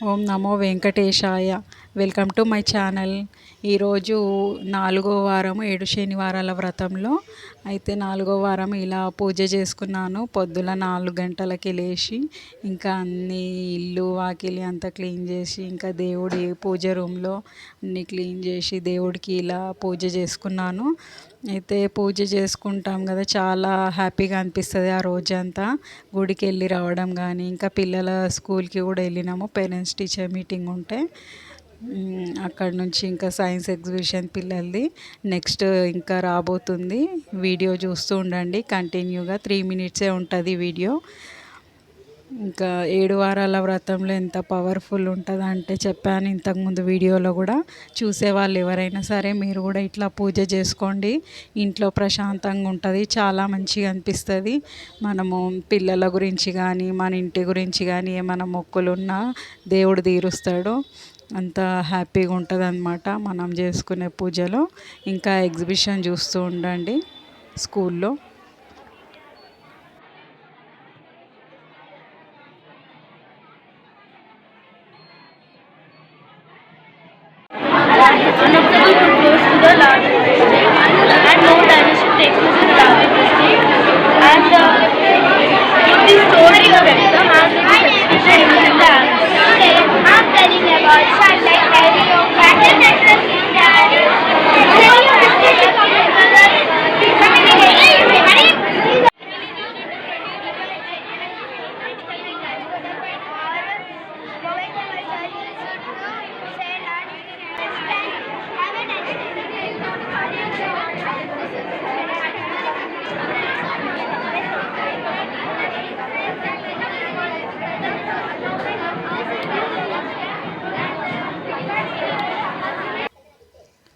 ఓం నమో వెంకటేశాయ. Welcome to my channel. ఈరోజు నాలుగో వారం ఏడు శనివారాల వ్రతంలో. అయితే నాలుగో వారం ఇలా పూజ చేసుకున్నాను. పొద్దున నాలుగు గంటలకి లేచి ఇంకా అన్ని ఇల్లు వాకిలి అంతా క్లీన్ చేసి ఇంకా దేవుడి పూజ రూమ్లో అన్ని క్లీన్ చేసి దేవుడికి ఇలా పూజ చేసుకున్నాను. అయితే పూజ చేసుకుంటాం కదా చాలా హ్యాపీగా అనిపిస్తుంది ఆ రోజంతా. గుడికి వెళ్ళి రావడం కానీ ఇంకా పిల్లల స్కూల్కి కూడా వెళ్ళినాము. పేరెంట్స్ టీచర్ మీటింగ్ ఉంటే. అక్కడ నుంచి ఇంకా సైన్స్ ఎగ్జిబిషన్ పిల్లలది. నెక్స్ట్ ఇంకా రాబోతుంది. వీడియో చూస్తూ ఉండండి. కంటిన్యూగా త్రీ మినిట్సే ఉంటుంది వీడియో. ఇంకా ఏడు వారాల వ్రతంలో ఎంత పవర్ఫుల్ ఉంటుంది అంటే చెప్పాను ఇంతకుముందు వీడియోలో కూడా. చూసే వాళ్ళు ఎవరైనా సరే మీరు కూడా ఇట్లా పూజ చేసుకోండి. ఇంట్లో ప్రశాంతంగా ఉంటుంది. చాలా మంచిగా అనిపిస్తుంది. మనము పిల్లల గురించి కానీ మన ఇంటి గురించి కానీ ఏమైనా మొక్కులు ఉన్నా దేవుడు తీరుస్తాడు. అంత హ్యాపీగా ఉంటుంది అనమాట మనం చేసుకునే పూజలో. ఇంకా ఎగ్జిబిషన్ చూస్తూ ఉండండి స్కూల్లో.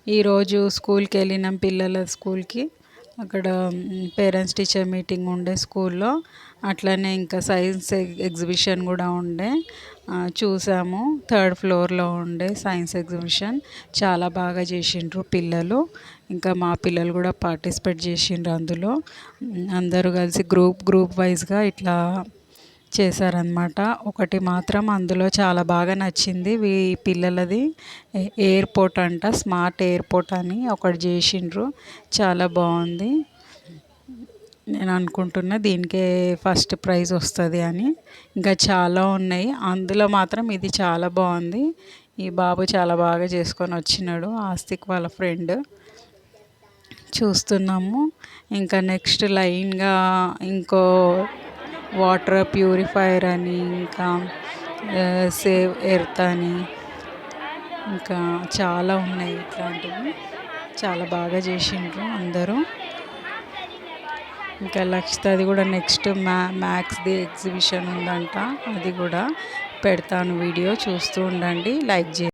ఈరోజు స్కూల్కి వెళ్ళినాం పిల్లల స్కూల్కి. అక్కడ పేరెంట్స్ టీచర్ మీటింగ్ ఉండే స్కూల్లో. అట్లనే ఇంకా సైన్స్ ఎగ్జిబిషన్ కూడా ఉండే. చూసాము. థర్డ్ ఫ్లోర్లో ఉండే సైన్స్ ఎగ్జిబిషన్. చాలా బాగా చేసిండ్రు పిల్లలు. ఇంకా మా పిల్లలు కూడా పార్టిసిపేట్ చేసిండ్రు అందులో. అందరూ కలిసి గ్రూప్ గ్రూప్ వైజ్గా ఇట్లా చేశారనమాట ఒకటి మాత్రం అందులో చాలా బాగా నచ్చింది. ఈ పిల్లలది ఎయిర్పోర్ట్ అంట స్మార్ట్ ఎయిర్పోర్ట్ అని ఒకటి చేసిండ్రు. చాలా బాగుంది. నేను అనుకుంటున్నా దీనికే ఫస్ట్ ప్రైజ్ వస్తుంది అని. ఇంకా చాలా ఉన్నాయి. అందులో మాత్రం ఇది చాలా బాగుంది. ఈ బాబు చాలా బాగా చేసుకొని వచ్చినాడు ఆస్తిక్ వాళ్ళ ఫ్రెండ్. చూస్తున్నాము. ఇంకా నెక్స్ట్ లైన్గా ఇంకో వాటర్ ప్యూరిఫైయర్ అని ఇంకా సేవ్ ఎర్త్ అని ఇంకా చాలా ఉన్నాయి ఇట్లాంటివి. చాలా బాగా చేసిండ్రు అందరూ. ఇంకా లక్షితది కూడా నెక్స్ట్ మ్యా మ్యాథ్స్ది ఎగ్జిబిషన్ ఉందంట. అది కూడా పెడతాను వీడియో చూస్తూ ఉండండి. లైక్ చేయండి.